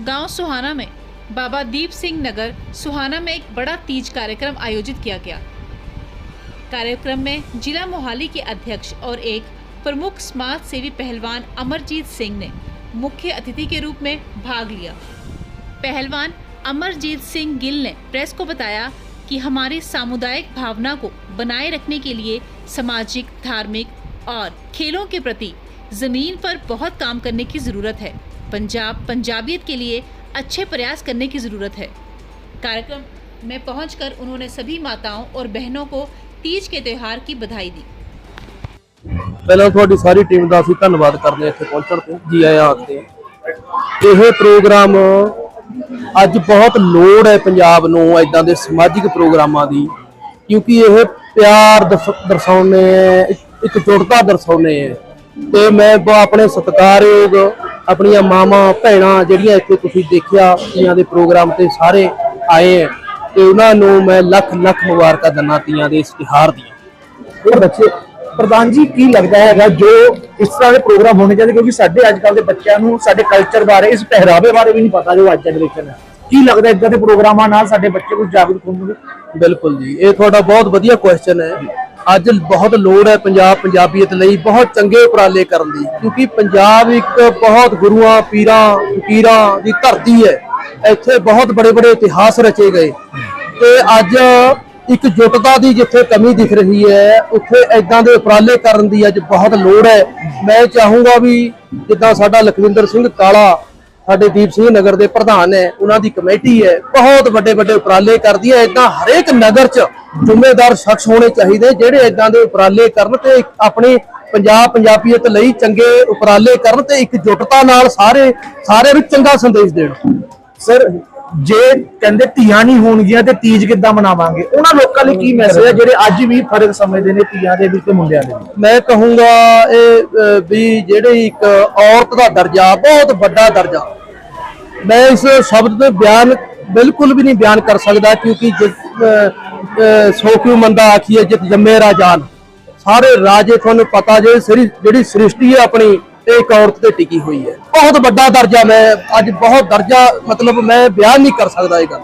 गाँव सुहाना में, बाबा दीप सिंह नगर सुहाना में एक बड़ा तीज कार्यक्रम आयोजित किया गया। कार्यक्रम में जिला मोहाली के अध्यक्ष और एक प्रमुख समाज सेवी पहलवान अमरजीत सिंह ने मुख्य अतिथि के रूप में भाग लिया। पहलवान अमरजीत सिंह गिल ने प्रेस को बताया कि हमारी सामुदायिक भावना को बनाए रखने के लिए सामाजिक, धार्मिक और खेलों के प्रति ज़मीन पर बहुत काम करने की ज़रूरत है। पंजाब पंजाबियत के लिए अच्छे प्रयास करने की ज़रूरत है कार्यक्रम में पहुंचकर उन्होंने सभी माताओं और बहनों को तीज के त्यौहार की बधाई दी ਪਹਿਲਾਂ ਤੁਹਾਡੀ ਸਾਰੀ ਟੀਮ ਦਾ ਅਸੀਂ ਧੰਨਵਾਦ ਕਰਦੇ ਹਾਂ ਇੱਥੇ ਪਹੁੰਚਣ ਤੇ ਜੀ ਆਇਆਂ ਆਖਦੇ ਹਾਂ ਇਹ ਪ੍ਰੋਗਰਾਮ ਅੱਜ ਬਹੁਤ ਲੋੜ ਹੈ ਪੰਜਾਬ ਨੂੰ ਐਦਾਂ ਦੇ ਸਮਾਜਿਕ ਪ੍ਰੋਗਰਾਮਾਂ ਦੀ ਕਿਉਂਕਿ ਇਹ ਪਿਆਰ ਦਰਸ- ਦਰਸਾਉਂਦੇ ਹੈ ਇੱਕ- ਇੱਕ ਜੁੜਤਾ ਦਰਸਾਉਂਦੇ ਹੈ ਤੇ ਮੈਂ ਬ- ਆਪਣੇ ਸਤਿਕਾਰਯੋਗ ਆਪਣੀਆਂ ਮਾਵਾਂ ਭੈਣਾਂ ਜਿਹੜੀਆਂ ਇੱਥੇ ਤੁਸੀਂ ਦੇਖਿਆ ਤੀਆਂ ਦੇ ਪ੍ਰੋਗਰਾਮ ਤੇ ਸਾਰੇ ਆਏ ਹੈ ਤੇ ਉਹਨਾਂ ਨੂੰ ਮੈਂ ਲੱਖ ਲੱਖ ਮੁਬਾਰਕਾਂ ਦਿੰਦਾ ਤੀਆਂ ਦੇ ਇਸ ਤਿਉਹਾਰ ਦੀਆਂ। ਇਹ ਬੱਚੇ ਪ੍ਰਧਾਨ ਜੀ ਕੀ ਲੱਗਦਾ ਹੈਗਾ ਜੋ ਇਸ ਤਰ੍ਹਾਂ ਦੇ ਪ੍ਰੋਗਰਾਮ ਹੋਣੇ ਚਾਹੀਦੇ? ਕਿਉਂਕਿ ਸਾਡੇ ਅੱਜ ਕੱਲ ਦੇ ਬੱਚਿਆਂ ਨੂੰ ਸਾਡੇ ਕਲਚਰ ਬਾਰੇ ਇਸ ਪਹਿਰਾਵੇ ਬਾਰੇ ਵੀ ਨਹੀਂ ਪਤਾ ਜੋ ਅੱਜ ਜਨਰੇਸ਼ਨ ਹੈ। ਕੀ ਲੱਗਦਾ ਇਦਾਂ ਦੇ ਪ੍ਰੋਗਰਾਮਾਂ ਨਾਲ ਸਾਡੇ ਬੱਚੇ ਕੁਝ ਜਾਗਰੂਕ ਹੋਣਗੇ? ਬਿਲਕੁਲ ਜੀ ਇਹ ਤੁਹਾਡਾ ਬਹੁਤ ਵਧੀਆ ਕੁਐਸਚਨ ਹੈ। ਅੱਜ ਬਹੁਤ ਲੋੜ ਹੈ ਪੰਜਾਬ ਪੰਜਾਬੀਅਤ ਲਈ ਬਹੁਤ ਚੰਗੇ ਉਪਰਾਲੇ ਕਰਨ ਦੀ, ਕਿਉਂਕਿ ਪੰਜਾਬ ਇੱਕ ਬਹੁਤ ਗੁਰੂਆਂ, ਪੀਰਾਂ, ਫਕੀਰਾਂ ਦੀ ਧਰਤੀ ਹੈ। ਇੱਥੇ ਬਹੁਤ ਬੜੇ ਬੜੇ ਇਤਿਹਾਸ ਰਚੇ ਗਏ ਤੇ ਅੱਜ ਇੱਕ ਜੁਟਤਾ ਦੀ ਜਿੱਥੇ ਕਮੀ ਦਿਖ ਰਹੀ ਹੈ, ਉੱਥੇ ਐਦਾਂ ਦੇ ਉਪਰਾਲੇ ਕਰਨ ਦੀ ਅੱਜ ਬਹੁਤ ਲੋੜ ਹੈ। ਮੈਂ ਚਾਹੂੰਗਾ ਵੀ ਜਿੱਦਾਂ ਸਾਡਾ ਲਖਵਿੰਦਰ ਸਿੰਘ ਕਾਲਾ ਸਾਡੇ ਦੀਪ ਸਿੰਘ ਨਗਰ ਦੇ ਪ੍ਰਧਾਨ ਹੈ, ਉਹਨਾਂ ਦੀ ਕਮੇਟੀ ਹੈ, ਬਹੁਤ ਵੱਡੇ ਵੱਡੇ ਉਪਰਾਲੇ ਕਰਦੀ ਹੈ। ਇਦਾਂ ਹਰੇਕ ਨਗਰ 'ਚ ਜ਼ਿੰਮੇਦਾਰ ਸ਼ਖਸ ਹੋਣੇ ਚਾਹੀਦੇ, ਜਿਹੜੇ ਇਦਾਂ ਦੇ ਉਪਰਾਲੇ ਕਰਨ ਤੇ ਇੱਕ ਆਪਣੀ ਪੰਜਾਬ ਪੰਜਾਬੀਅਤ ਲਈ ਚੰਗੇ ਉਪਰਾਲੇ ਕਰਨ ਤੇ ਇੱਕ ਜੁਟਤਾ ਨਾਲ ਸਾਰੇ ਸਾਰਿਆਂ ਨੂੰ ਚੰਗਾ ਸੰਦੇਸ਼ ਦੇਣ। ਸਰ ਜੇ ਕਹਿੰਦੇ ਧੀਆਂ ਨਹੀਂ ਹੋਣਗੀਆਂ ਤੇ ਤੀਜ ਕਿੱਦਾਂ ਮਨਾਵਾਂਗੇ? ਉਹਨਾਂ ਲੋਕਾਂ ਲਈ ਕੀ ਮੈਸੇਜ ਹੈ? ਜਿਹੜੇ ਅੱਜ ਵੀ ਫ਼ਰਕ ਸਮਝਦੇ ਨੇ ਧੀਆਂ ਦੇ ਵਿੱਚ ਤੇ ਮੁੰਡਿਆਂ ਦੇ ਵਿੱਚ ਮੈਂ ਕਹੂੰਗਾ ਇਹ ਵੀ ਜਿਹੜੀ ਇੱਕ ਔਰਤ ਦਾ ਦਰਜਾ ਬਹੁਤ ਵੱਡਾ ਦਰਜਾ। ਮੈਂ ਇਸ ਸ਼ਬਦ ਤੇ ਬਿਆਨ ਬਿਲਕੁਲ ਵੀ ਨਹੀਂ ਬਿਆਨ ਕਰ ਸਕਦਾ ਕਿਉਂਕਿ ਜਿ- ਅਹ, ਸੋ ਕਿਉ ਮੰਦਾ ਆਖੀਏ ਜਿਤ ਜੰਮੇ ਰਾਜਾਨ ਸਾਰੇ ਰਾਜੇ ਤੁਹਾਨੂੰ ਪਤਾ ਜੇ ਸਰੀ- ਜਿਹੜੀ ਸ੍ਰਿਸ਼ਟੀ ਹੈ ਆਪਣੀ ਇਹ ਇੱਕ ਔਰਤ ਤੇ ਟਿਕੀ ਹੋਈ ਹੈ। ਬਹੁਤ ਵੱਡਾ ਦਰਜਾ ਮੈਂ ਅੱਜ ਬਹੁਤ ਦਰਜਾ ਮਤਲਬ ਮੈਂ ਬਿਆਨ ਨਹੀਂ ਕਰ ਸਕਦਾ ਇਹ ਗੱਲ।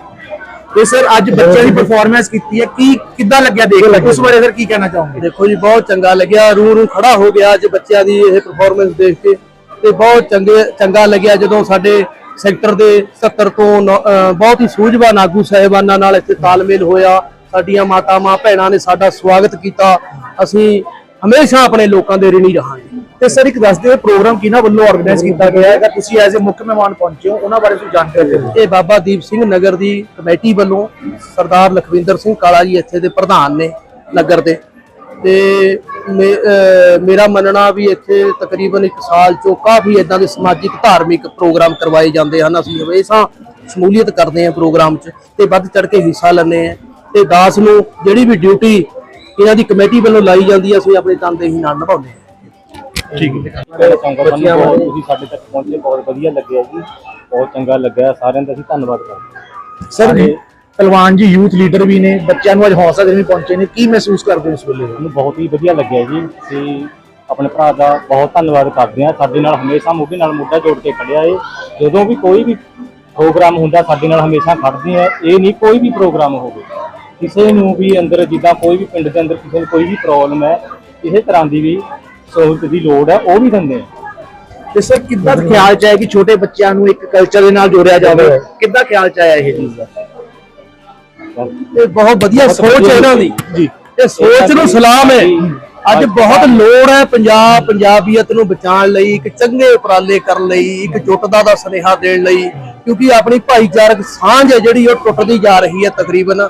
ਤੇ ਸਰ ਅੱਜ ਬੱਚਿਆਂ ਦੀ ਪਰਫਾਰਮੈਂਸ ਕੀਤੀ ਹੈ। ਕੀ ਕਿੱਦਾਂ ਲੱਗਿਆ ਦੇਖ ਕੇ? ਉਸ ਬਾਰੇ ਸਰ ਕੀ ਕਹਿਣਾ ਚਾਹੋਗੇ? ਦੇਖੋ ਜੀ ਬਹੁਤ ਚੰਗਾ ਲੱਗਿਆ। ਰੂ ਰੂ ਖੜਾ ਹੋ ਗਿਆ ਅੱਜ ਬੱਚਿਆਂ ਦੀ ਇਹ ਪਰਫਾਰਮੈਂਸ ਦੇਖ ਕੇ। ਤੇ ਬਹੁਤ ਚੰਗੇ ਚੰਗਾ ਲੱਗਿਆ ਜਦੋਂ ਸਾਡੇ ਸੈਕਟਰ ਦੇ 70 ਤੋਂ ਨੌ- ਬਹੁਤ ਹੀ ਸੂਝਵਾਨ ਆਗੂ ਸਾਹਿਬਾਨਾਂ ਨਾਲ ਇੱਥੇ ਤਾਲਮੇਲ ਹੋਇਆ। ਸਾਡੀਆਂ ਮਾਤਾਵਾਂ ਭੈਣਾਂ ਨੇ ਸਾਡਾ ਸਵਾਗਤ ਕੀਤਾ। ਅਸੀਂ ਹਮੇਸ਼ਾ ਆਪਣੇ ਲੋਕਾਂ ਦੇ ਰਿਣੀ ਰਹਾਂਗੇ। ਤੇ ਸਰ ਇੱਕ ਦੱਸ ਦਿਓ ਪ੍ਰੋਗਰਾਮ ਕਿਹਨਾਂ ਵੱਲੋਂ ਆਰਗੇਨਾਈਜ਼ ਕੀਤਾ ਗਿਆ ਹੈਗਾ ਤੁਸੀਂ ਐਜ਼ ਅ ਮੁੱਖ ਮਹਿਮਾਨ ਪਹੁੰਚੇ ਹੋ, ਉਹਨਾਂ ਬਾਰੇ ਤੁਸੀਂ ਜਾਣਕਾਰੀ ਦਿਓ। ਇਹ ਬਾਬਾ ਦੀਪ ਸਿੰਘ ਨਗਰ ਦੀ ਕਮੇਟੀ ਵੱਲੋਂ ਸਰਦਾਰ ਲਖਵਿੰਦਰ ਸਿੰਘ ਕਾਲਾ ਜੀ ਇੱਥੇ ਦੇ ਪ੍ਰਧਾਨ ਨੇ ਨਗਰ ਦੇ। ਤੇ ਮੇ- ਮੇਰਾ ਮੰਨਣਾ ਵੀ ਇੱਥੇ ਤਕਰੀਬਨ ਇੱਕ ਸਾਲ ਚੋਂ ਕਾਫੀ ਇਦਾਂ ਦੇ ਸਮਾਜਿਕ, ਧਾਰਮਿਕ ਪ੍ਰੋਗਰਾਮ ਕਰਵਾਏ ਜਾਂਦੇ ਹਨ। ਅਸੀਂ ਹਮੇਸ਼ਾ ਸ਼ਮੂਲੀਅਤ ਕਰਦੇ ਹਾਂ ਪ੍ਰੋਗਰਾਮ 'ਚ ਤੇ ਵੱਧ ਚੜ ਕੇ ਹਿੱਸਾ ਲੈਂਦੇ ਹਾਂ ਤੇ ਦਾਸ ਨੂੰ ਜਿਹੜੀ ਵੀ ਡਿਊਟੀ ਇਹਨਾਂ ਦੀ ਕਮੇਟੀ ਵੱਲੋਂ ਲਾਈ ਜਾਂਦੀ ਹੈ, ਅਸੀਂ ਆਪਣੇ ਤਨਦੇਹੀ ਨਾਲ ਨਿਭਾਉਂਦੇ ਹਾਂ। ਸਾਨੂੰ ਬਹੁਤ ਤੁਸੀਂ ਸਾਡੇ ਤੱਕ ਪਹੁੰਚੇ ਬਹੁਤ ਵਧੀਆ ਲੱਗਿਆ ਜੀ। ਬਹੁਤ ਚੰਗਾ ਲੱਗਿਆ। ਸਾਰਿਆਂ ਦਾ ਅਸੀਂ ਧੰਨਵਾਦ ਕਰਦੇ ਹਾਂ। ਸਰ ਪਹਿਲਵਾਨ ਜੀ ਯੂਥ ਲੀਡਰ ਵੀ ਨੇ ਬੱਚਿਆਂ ਨੂੰ ਅੱਜ ਹੌਸਲਾ ਦੇਣ ਲਈ ਪਹੁੰਚੇ ਨੇ। ਕੀ ਮਹਿਸੂਸ ਕਰਦੇ ਹੋ ਇਸ ਵੇਲੇ? ਮੈਨੂੰ ਬਹੁਤ ਹੀ ਵਧੀਆ ਲੱਗਿਆ ਜੀ ਤੇ ਆਪਣੇ ਭਰਾ ਦਾ ਬਹੁਤ ਧੰਨਵਾਦ ਕਰਦੇ ਹਾਂ। ਸਾਡੇ ਨਾਲ ਹਮੇਸ਼ਾ ਮੋਢੇ ਨਾਲ ਮੋਢਾ ਜੋੜ ਕੇ ਖੜਿਆ ਏ। ਜਦੋਂ ਵੀ ਕੋਈ ਵੀ ਪ੍ਰੋਗਰਾਮ ਹੁੰਦਾ ਸਾਡੇ ਨਾਲ ਹਮੇਸ਼ਾ ਖੜਦੇ ਆ। ਇਹ ਨਹੀਂ ਕੋਈ ਵੀ ਪ੍ਰੋਗਰਾਮ ਹੋਵੇ। ਕਿਸੇ ਨੂੰ ਵੀ ਅੰਦਰ ਜਿੱਦਾਂ ਕੋਈ ਵੀ ਪਿੰਡ ਦੇ ਅੰਦਰ ਕਿਸੇ ਨੂੰ ਕੋਈ ਵੀ ਪ੍ਰੋਬਲਮ ਹੈ ਕਿਸੇ ਤਰ੍ਹਾਂ ਦੀ ਵੀ ਸਹੂਲਤ ਦੀ ਲੋੜ ਹੈ ਉਹ ਵੀ ਦਿੰਦੇ ਆ। ਤੇ ਸਰ ਕਿੱਦਾਂ ਖਿਆਲ ਚ ਆਇਆ ਕਿ ਛੋਟੇ ਬੱਚਿਆਂ ਨੂੰ ਇੱਕ ਕਲਚਰ ਦੇ ਨਾਲ ਜੋੜਿਆ ਜਾਵੇ? ਕਿੱਦਾਂ ਖਿਆਲ ਚ ਆਇਆ ਇਹ ਚੀਜ਼ ਦਾ? ਇਹ ਬਹੁਤ ਵਧੀਆ ਸੋਚ ਹੈ ਇਹਨਾਂ ਦੀ। ਜੀ। ਇਹ ਸੋਚ ਨੂੰ ਸਲਾਮ ਹੈ। ਅੱਜ ਬਹੁਤ ਲੋੜ ਹੈ ਪੰਜਾਬ ਪੰਜਾਬੀਅਤ ਨੂੰ ਬਚਾਉਣ ਲਈ ਇੱਕ ਚੰਗੇ ਉਪਰਾਲੇ ਕਰਨ ਲਈ ਇੱਕ ਜੁਟਦਾ ਦਾ ਸੁਨੇਹਾ ਦੇਣ ਲਈ ਕਿਉਂਕਿ ਆਪਣੀ ਭਾਈਚਾਰਕ ਸਾਂਝ ਹੈ ਜਿਹੜੀ ਉਹ ਟੁੱਟਦੀ ਜਾ ਰਹੀ ਹੈ ਤਕਰੀਬਨ।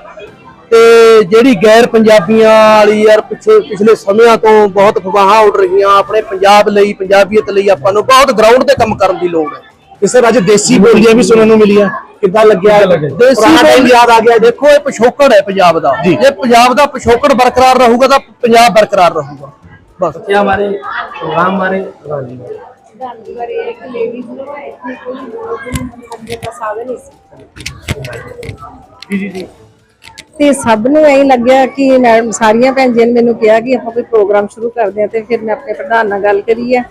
ਤੇ ਜਿਹੜੀ ਗੈਰ ਪੰਜਾਬੀਆਂ ਵਾਲੀ ਯਾਰ ਪਿਛਲੇ ਪਿਛਲੇ ਸਮਿਆਂ ਤੋਂ ਬਹੁਤ ਫਵਾਹਾਂ ਉੱਡ ਰਹੀਆਂ ਆਪਣੇ ਪੰਜਾਬ ਲਈ ਪੰਜਾਬੀਅਤ ਲਈ ਆਪਾਂ ਨੂੰ ਬਹੁਤ ਗਰਾਊਂਡ ਤੇ ਕੰਮ ਕਰਨ ਦੀ ਲੋੜ ਹੈ। ਤੇ ਸਰ ਦੇਸੀ ਬੋਲੀਆਂ ਵੀ ਸੁਣਨ ਨੂੰ ਮਿਲੀਆਂ ਕਿੱਦਾਂ ਲੱਗਿਆ? ਦੇਸੀ ਬੋਲੀ ਯਾਦ ਆ ਗਿਆ ਦੇਖੋ ਇਹ ਪਿਛੋਕੜ ਹੈ ਪੰਜਾਬ ਦਾ। ਜੇ। ਪੰਜਾਬ ਦਾ ਪਿਛੋਕੜ ਬਰਕਰਾਰ ਰਹੂਗਾ ਤਾਂ ਪੰਜਾਬ ਬਰਕਰਾਰ ਰਹੂਗਾ। ਬਸ। ਕੀ ਹਮਾਰੇ ਪ੍ਰੋਗਰਾਮ ਹਮਾਰੇ ਜੀ ਜੀ ਜੀ। ਤੇ ਸਭ ਨੂੰ ਐਂ ਲੱਗਿਆ ਕਿ ਮੈਡਮ ਸਾਰੀਆਂ ਭੈਣ ਜੀ ਨੇ ਮੈਨੂੰ ਕਿਹਾ ਕਿ ਆਪਾਂ ਕੋਈ ਪ੍ਰੋਗਰਾਮ ਸ਼ੁਰੂ ਕਰਦੇ ਹਾਂ ਤੇ ਫਿਰ ਮੈਂ ਆਪਣੇ ਪ੍ਰਧਾਨ ਨਾਲ ਗੱਲ ਕਰੀ ਹੈ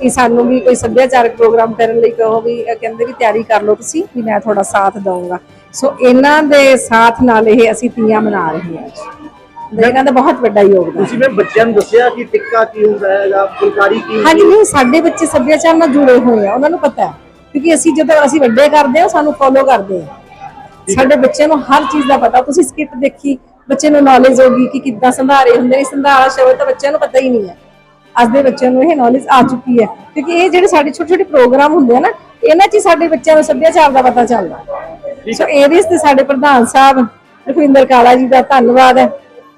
ਕਿ ਸਾਨੂੰ ਵੀ ਕੋਈ ਸੱਭਿਆਚਾਰਕ ਪ੍ਰੋਗਰਾਮ ਕਰਨ ਲਈ ਕਹੋ ਵੀ ਕਹਿੰਦੇ ਵੀ ਤਿਆਰੀ ਕਰ ਲਓ ਤੁਸੀਂ ਵੀ ਮੈਂ ਤੁਹਾਡਾ ਸਾਥ ਦਊਂਗਾ। ਸੋ ਇਹਨਾਂ ਦੇ ਸਾਥ ਨਾਲ ਇਹ ਅਸੀਂ ਤੀਆਂ ਮਨਾ ਰਹੇ ਹਾਂ ਇਹਨਾਂ ਦਾ ਬਹੁਤ ਵੱਡਾ ਯੋਗਦਾਨ। ਤੁਸੀਂ ਮੈਂ ਬੱਚਿਆਂ ਨੂੰ ਦੱਸਿਆ ਕਿ ਟਿੱਕਾ ਕੀ ਹੁੰਦਾ ਹੈ ਜਾਂ ਫੁਲਕਾਰੀ ਕੀ ਹਾਂਜੀ ਨਹੀਂ ਸਾਡੇ ਬੱਚੇ ਸੱਭਿਆਚਾਰ ਨਾਲ ਜੁੜੇ ਹੋਏ ਆ ਉਹਨਾਂ ਨੂੰ ਪਤਾ ਹੈ। ਕਿਉਂਕਿ ਅਸੀਂ ਜਦੋਂ ਅਸੀਂ ਵੱਡੇ ਕਰਦੇ ਆ ਸਾਨੂੰ ਫੋਲੋ ਕਰਦੇ ਆ। ਸਾਡੇ ਬੱਚਿਆਂ ਨੂੰ ਹਰ ਚੀਜ਼ ਦਾ ਪਤਾ ਤੁਸੀਂ ਸਕਿੱਟ ਦੇਖੀ ਬੱਚੇ ਨੂੰ ਨੌਲੇਜ ਹੋਗੀ ਕਿ ਕਿੱਦਾਂ ਸੰਧਾਰੇ ਹੁੰਦੇ ਨੇ ਸੰਧਾਰਾ ਸ਼ਬਦ ਤਾਂ ਬੱਚਿਆਂ ਨੂੰ ਪਤਾ ਹੀ ਨਹੀਂ ਹੈ। ਅੱਜ ਦੇ ਬੱਚਿਆਂ ਨੂੰ ਇਹ ਨੌਲੇਜ ਆ ਚੁੱਕੀ ਹੈ ਕਿਉਂਕਿ ਇਹ ਜਿਹੜੇ ਸਾਡੇ ਛੋਟੇ ਛੋਟੇ ਪ੍ਰੋਗਰਾਮ ਹੁੰਦੇ ਆ ਨਾ ਇਹਨਾਂ 'ਚ ਹੀ ਸਾਡੇ ਬੱਚਿਆਂ ਨੂੰ ਸੱਭਿਆਚਾਰ ਦਾ ਪਤਾ ਚੱਲਦਾ। ਸੋ ਇਹਦੇ ਤੇ ਸਾਡੇ ਪ੍ਰਧਾਨ ਸਾਹਿਬ ਲਖਵਿੰਦਰ ਕਾਲਾ ਜੀ ਦਾ ਧੰਨਵਾਦ ਹੈ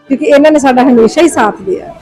ਕਿਉਂਕਿ ਇਹਨਾਂ ਨੇ ਸਾਡਾ ਹਮੇਸ਼ਾ ਹੀ ਸਾਥ ਦਿਆ।